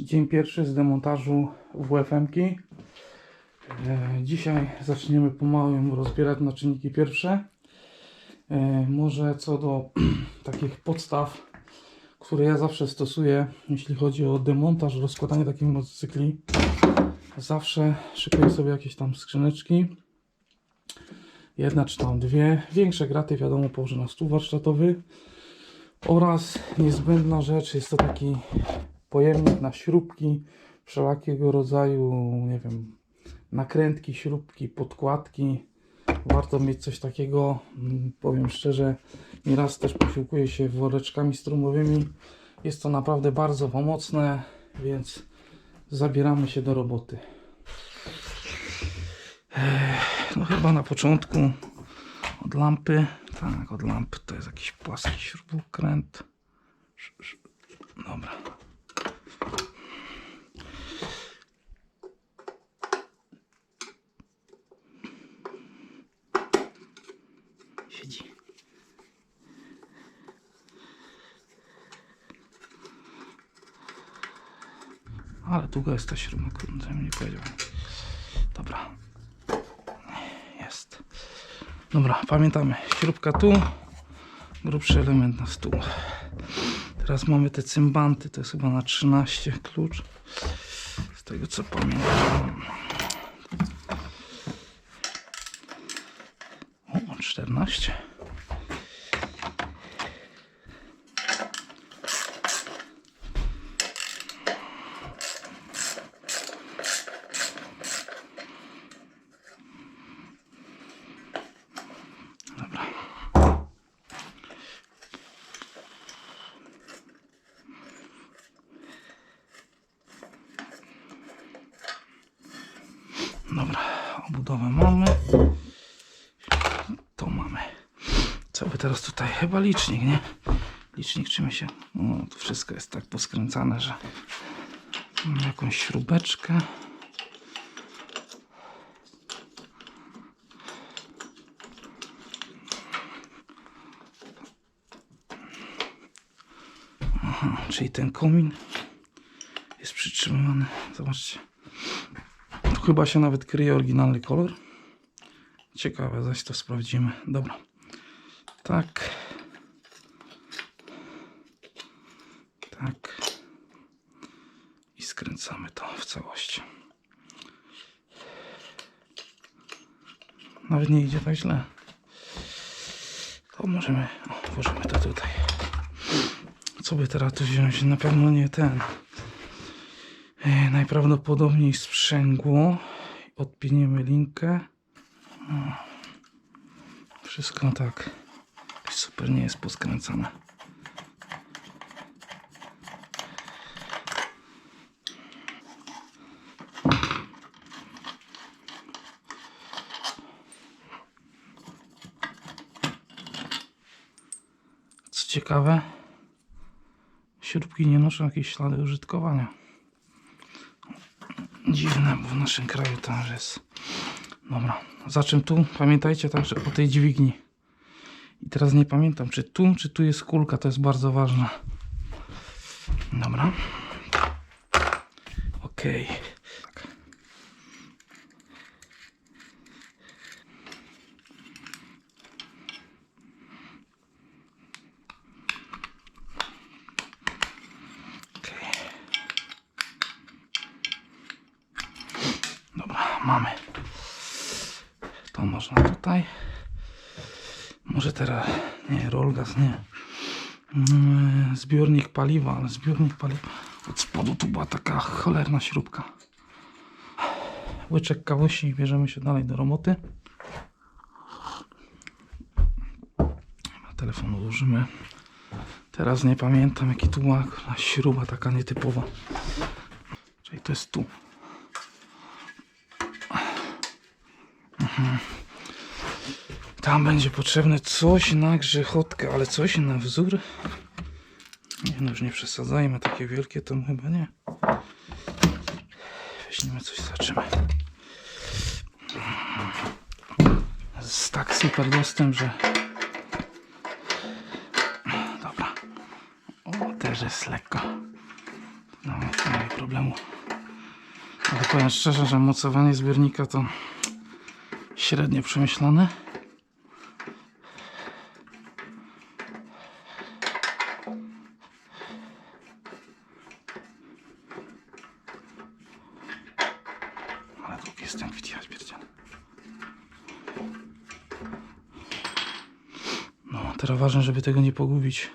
Dzień pierwszy z demontażu WFM-ki. E, Dzisiaj zaczniemy pomału rozbierać na czynniki pierwsze. E, Może co do takich podstaw, które ja zawsze stosuję, jeśli chodzi o demontaż, rozkładanie takich motocykli. Zawsze szykuję sobie jakieś tam skrzyneczki. Jedna czy tam dwie. Większe graty wiadomo położę na stół warsztatowy. Oraz niezbędna rzecz jest to taki pojemnik na śrubki wszelakiego rodzaju, nie wiem, nakrętki, śrubki, podkładki. Warto mieć coś takiego. Powiem szczerze, nieraz też posiłkuję się woreczkami strumowymi. Jest to naprawdę bardzo pomocne, więc zabieramy się do roboty. No chyba na początku od lampy. Tak, od lampy to jest jakiś płaski śrubokręt. Dobra. Siedzi. Ale długa jest ta śruba, kurde, nie powiedział. Dobra. Jest. Dobra, pamiętamy. Śrubka tu, grubszy element na stół. Teraz mamy te cymbanty, to jest chyba na 13 klucz. Z tego co pamiętam. O, 14. Dobra. Dobra, obudowę mamy. To mamy. Co by teraz tutaj? Chyba licznik, nie? Licznik czym się. No, to wszystko jest tak poskręcane, że mam jakąś śrubeczkę. Aha, czyli ten komin jest przytrzymywany. Zobaczcie. Tu chyba się nawet kryje oryginalny kolor. Ciekawe, zaś to sprawdzimy. Dobra. Tak. Tak. I skręcamy to w całości. Nawet nie idzie tak źle. To możemy, o, włożymy to tutaj. Co by teraz tu wziąć? Na pewno nie ten. E, Najprawdopodobniej sprzęgło. Odpiniemy linkę. Wszystko tak. Super nie jest poskręcane. Co ciekawe, śrubki nie noszą jakieś ślady użytkowania. Dziwne, bo w naszym kraju to już jest. Dobra, za czym tu? Pamiętajcie także o tej dźwigni. I teraz nie pamiętam, czy tu, czy tu jest kulka, to jest bardzo ważne. Dobra. Okej. Tak. Okej. Dobra, mamy. To można tutaj. Może teraz, nie, Rolgas, nie. Mm, Zbiornik paliwa, ale zbiornik paliwa. Od spodu tu była taka cholerna śrubka. Łyczek kawosi i bierzemy się dalej do roboty. Telefon odłożymy. Teraz nie pamiętam jaki tu była śruba taka nietypowa. Czyli to jest tu. Tam będzie potrzebne coś na grzechotkę, ale coś na wzór. Nie no, już nie przesadzajmy, takie wielkie to chyba nie. Weźmiemy coś, zobaczymy. Jest tak super dostęp, że... Dobra. O, też jest lekko. No, nie ma problemu. Ale powiem szczerze, że mocowanie zbiornika to średnio przemyślane. Ale długi jest ten kwit, ja pierdzielę. No, teraz ważne, żeby tego nie pogubić.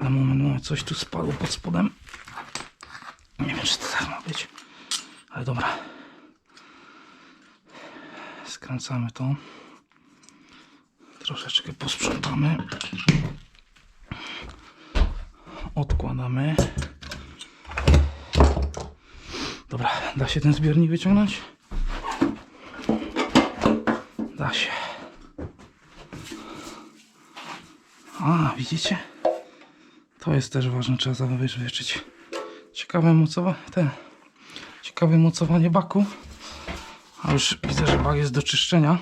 Ale moment, moment, coś tu spadło pod spodem. Nie wiem, czy to tak ma być. Ale dobra. Skręcamy to. Troszeczkę posprzątamy. Odkładamy. Dobra, da się ten zbiornik wyciągnąć? Da się. A, widzicie? To jest też ważne, trzeba zabezpieczyć. Ciekawe mocowanie, te, ciekawe mocowanie baku. A już widzę, że bak jest do czyszczenia.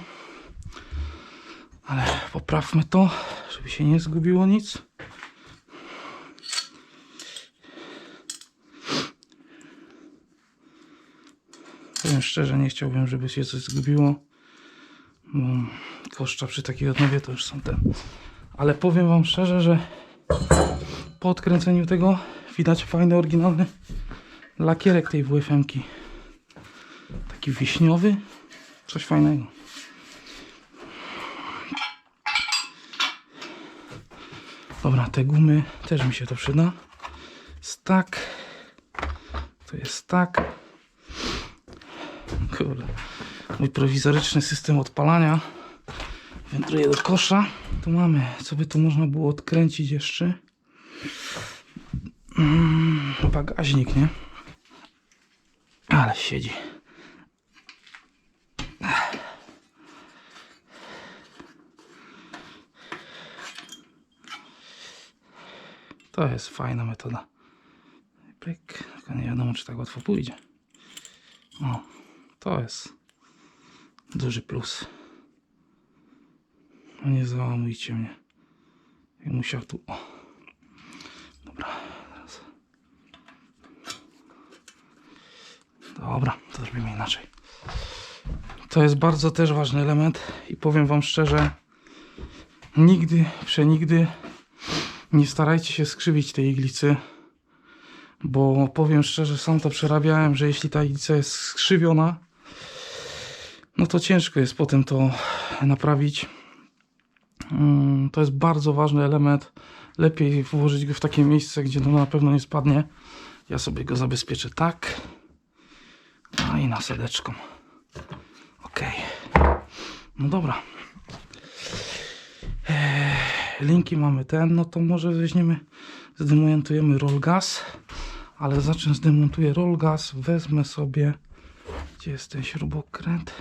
Ale poprawmy to, żeby się nie zgubiło nic. Powiem szczerze, nie chciałbym, żeby się coś zgubiło. Bo koszta przy takiej odnowie to już są te. Ale powiem wam szczerze, że po odkręceniu tego widać fajny, oryginalny lakierek tej WFM-ki. Taki wiśniowy. Coś fajnego. Dobra, te gumy też mi się to przyda. Stak. To jest tak. Mój prowizoryczny system odpalania wędruje do kosza. Tu mamy, co by tu można było odkręcić jeszcze. Mm, bagażnik, nie? Ale siedzi. To jest fajna metoda. Pyk. Tylko nie wiadomo, czy tak łatwo pójdzie. O, to jest duży plus. Nie załamujcie mnie. Jak musiał tu. O. Dobra, teraz. Dobra, to zrobimy inaczej. To jest bardzo też ważny element i powiem Wam szczerze, nigdy, przenigdy nie starajcie się skrzywić tej iglicy, bo powiem szczerze, sam to przerabiałem, że jeśli ta iglica jest skrzywiona, no to ciężko jest potem to naprawić. Mm, To jest bardzo ważny element. Lepiej włożyć go w takie miejsce, gdzie to na pewno nie spadnie. Ja sobie go zabezpieczę tak. No i nasadeczką. Ok. No dobra. Eee, linki mamy ten, no to może weźmiemy, zdemontujemy roll gas. Ale zacznę zdemontuję roll gas. Wezmę sobie, gdzie jest ten śrubokręt.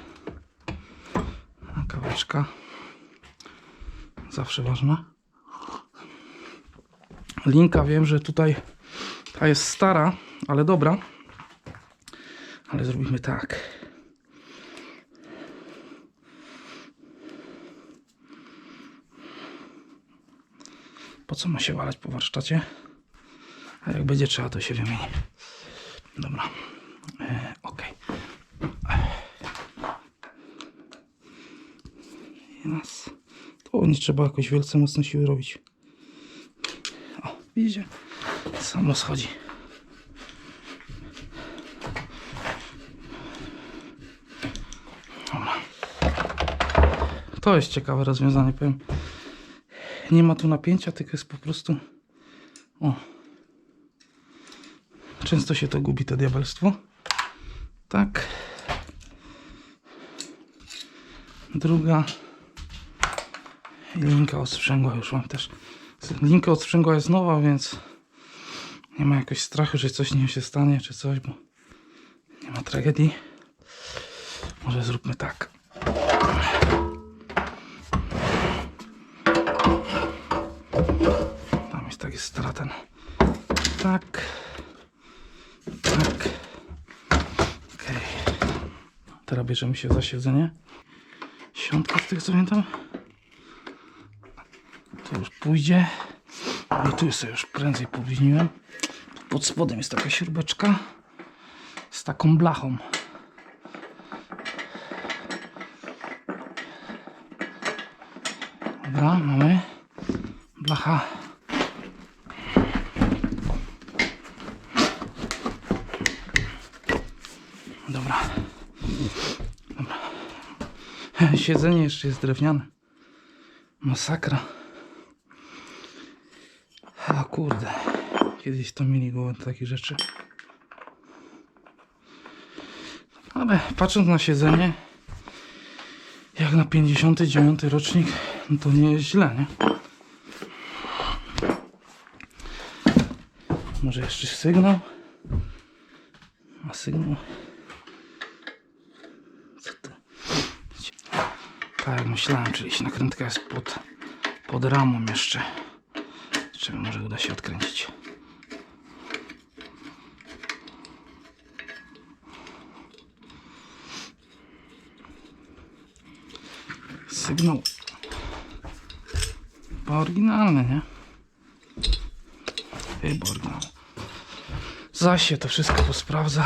A, Kaweczka. Zawsze ważna. Linka wiem, że tutaj ta jest stara, ale dobra. Ale zrobimy tak. Po co ma się walać po warsztacie? A jak będzie trzeba, to się wymieni. Dobra. E, ok. I raz. Nie trzeba jakoś wielce mocno siły robić. O, widzicie? Samo schodzi. Dobra. To jest ciekawe rozwiązanie, powiem. Nie ma tu napięcia, tylko jest po prostu... O. Często się to gubi, to diabelstwo. Tak. Druga. Linka od sprzęgła już mam też. Linka od sprzęgła jest nowa, więc nie ma jakoś strachu, że coś nie się stanie, czy coś, bo nie ma tragedii. Może zróbmy tak. Tam jest taki straten. Tak. Tak. Okej. Teraz bierzemy się za siedzenie. Siątka z tych co pamiętam. To już pójdzie. I tu sobie już prędzej powiniłem. pod spodem jest taka śrubeczka z taką blachą. Dobra, mamy blacha. Dobra. Dobra. Siedzenie jeszcze jest drewniane. Masakra. A kurde. Kiedyś to mieli głowę do takich rzeczy. Ale patrząc na siedzenie, jak na 59 rocznik, no to nie jest źle, nie? Może jeszcze sygnał? A sygnał? Co to? Tak myślałem, czyli nakrętka jest pod, pod ramą jeszcze. Czego może uda się odkręcić. Sygnał. Chyba oryginalny, nie? Chyba oryginalny. Się to wszystko posprawdza.